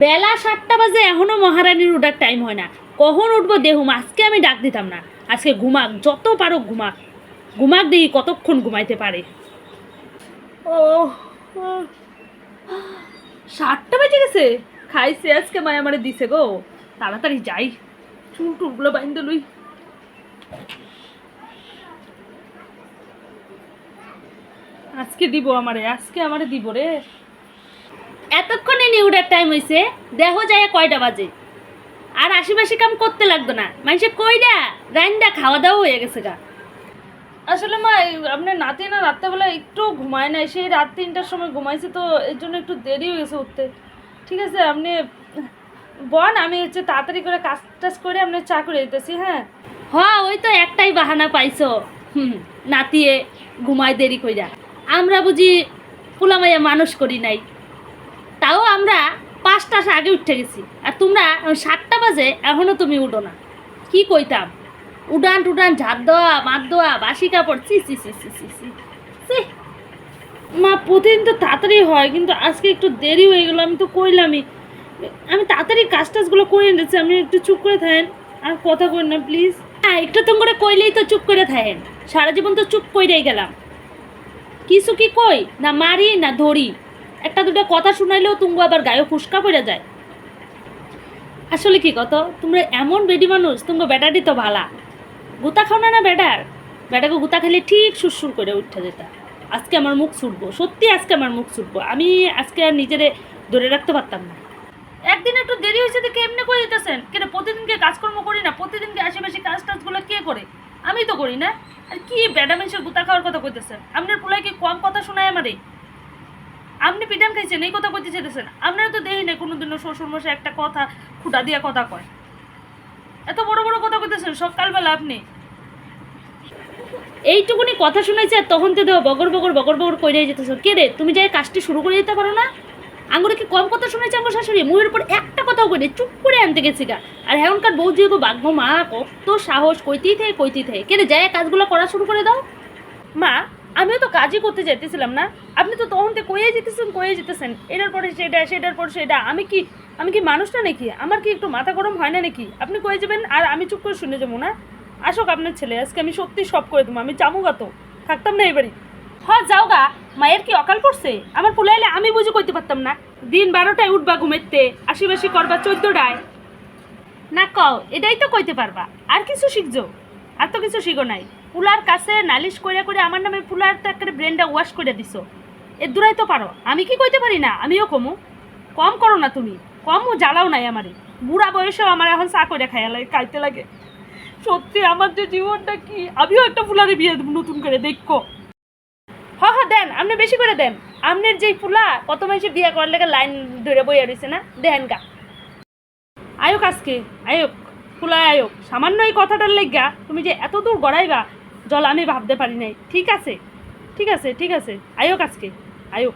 বেলা সাতটা বাজে, এখনও মহারানীর উঠার টাইম হয় না। কখন উঠবো দেহুম আজকে আমি ডাক দিতাম না। আজকে ঘুমাক, যত পারো ঘুমাক। ঘুমাক দেখি কতক্ষণ ঘুমাইতে পারে। ও। সাতটা বেজে গেছে? খাইছে আজকে মায় আমারে দিছে গো। তাড়াতাড়ি যাই। চুল টুলগুলো বাইন্দে লই। আজকে দিব আমারে, আজকে আমারে দিব রে। এতক্ষণে নিউডার টাইম হইছে দেহ যায় কয়টা বাজে? আর আশেপাশে কাম করতে লাগতো না। মানুষে কইডা রাইন্দা খাওয়া দাওয়া হয়ে গেছে গা। আসলে মা আপনার নাতি না রাত্রেবেলা একটু ঘুমায় নাই সেই রাত তিনটার সময় ঘুমাইছে তো এর জন্য একটু দেরি হয়ে গেছে উঠতে। ঠিক আছে আপনি বন আমি হচ্ছে তাড়াতাড়ি করে কাজ টাজ করে আপনার চা করে দিতেছি হ্যাঁ? হ্যাঁ ওই তো একটাই বাহানা পাইছো। হুম নাতিয়ে ঘুমায় দেরি কইরা। আমরা বুঝি ফুলামাইয়া মানুষ করি নাই। আমরা পাঁচটা আগে উঠে গেছি। আর তোমরা সাতটা বাজে এখনও তুমি উঠো না। কি কইতাম? উডান টুডান ঝাঁপ দেওয়া মার দেওয়া, বাসি কাপড় সি সি সি সি সি সি মা, প্রতিদিন তো তাড়াতাড়ি হয়, কিন্তু আজকে একটু দেরি হয়ে গেলো, আমি তো কইলামই। আমি তাড়াতাড়ি কাজ টাজগুলো করে নিয়েছি আপনি একটু চুপ করে থাকেন। আর কথা কই না, প্লিজ। হ্যাঁ একটু তো করে কইলেই তো চুপ করে থাকেন। সারা জীবন তো চুপ কইরেই গেলাম। কিছু কি কই? না মারি, না ধরি। একটা দুটো কথা শুনাইলেও তুমি আবার গায়ে ফুসকা পড়ে যায়। আসলে কি কত? তোমরা এমন বেডি মানুষ তুমি ব্যাটারি তো ভালা। গুতা খাও না না ব্যাটার ব্যাটাকে গুতা খেলে ঠিক সুরসুর করে উঠতে যেত। আজকে আমার মুখ ছুটবো, সত্যি আজকে আমার মুখ ছুটবো। আমি আজকে আর নিজেরে ধরে রাখতে পারতাম না। একদিন একটু দেরি হয়েছে দেখে এমনি করে দিতেছেন কেন প্রতিদিনকে কাজকর্ম করি না? প্রতিদিনকে আশেপাশে কাজ টাজগুলো কে করে? আমি তো করি না। আর কি ব্যাডা মানুষের গুতা খাওয়ার কথা কইতেছেন? আপনার পোলায় কি কম কথা শোনায় আমারে? আপনি পিটান খাইছেন, এই কথা কইতে চাইতেছেন। আপনারা তো দেখি নাই, কোনোদিনও শ্বশুর মশাই একটা কথা খুঁটা দিয়া কথা কয়। এত বড় বড় কথা কইতেছেন, সকালবেলা আপনি। এইটুকুনি কথা শুনেছে আর তখন তো দেও বগর বগর বগর বগর কইরে যেতেছ কে রে, তুমি যাই কাজটি শুরু করে দিতে পারো না? আঙুরে কি কম কথা শুনেছে আমার শাশুড়ি? মুখের উপর একটা কথাও কইনি, চুপ করে আনতে গেছি গা। আর এখনকার বউ জিগো বাঘ, মা, কত সাহস, কইতেই থাকে কইতেই থাকে কে রে, যাই, কাজগুলো করা শুরু করে দাও। মা আমিও তো কাজই করতে যেতেছিলাম না। আপনি তো তখন তো কয়ে যেতেছেন কয়ে যেতেছেন এটার পরে সেটা, সেটার পর সেটা। আমি কি আমি কি মানুষটা নাকি? আমার কি একটু মাথা গরম হয় না নাকি? আপনি কয়ে যাবেন আর আমি চুপ করে শুনে যাব না। আসুক আপনার ছেলে, আজকে আমি সত্যি সব করে দেবো। আমি যাব গা তো। থাকতাম না এবারই হ্যাঁ যাও গা। মায়ের কি অকাল পড়ছে আমার ফুলাইলে আমি বুঝে কইতে পারতাম না। দিন বারোটায় উঠবা ঘুমেতে আশিবাসি করবা চোদ্দোটায়। না কও, এটাই তো কইতে পারবা। আর কিছু শিখছো? আর তো কিছু শিখো নাই। পুলার কাছে নালিশ করে করে আমার নামে পুলার তো একটা ব্রেনটা ওয়াশ করে দিছো। এর দূরাই তো পারো। আমি কি কইতে পারি না? আমিও কমু। কম করো না তুমি। কমও জ্বালাও নাই আমারে। বুড়া বয়সেও আমার এখন চা করে খাইয়া লাগে খাইতে লাগে। সত্যি, আমার যে জীবনটা কি? আমিও একটা ফুলারে বিয়ে দেব নতুন করে, দেখো। হ হ, দেন, আপনি বেশি করে দেন। আপনার যেই ফুলা কত মাসে বিয়ে করার লেগে লাইন ধরে বইয়া রয়েছে না? দেন গা। আয়োক আজকে, আয়োক, ফুলায় আয়োক। সামান্য এই কথাটার লেগা তুমি যে এত দূর গড়াইবা জল আমি ভাবতে পারি নাই। ঠিক আছে? ঠিক আছে ঠিক আছে। আয়োক আজকে। আয়োক।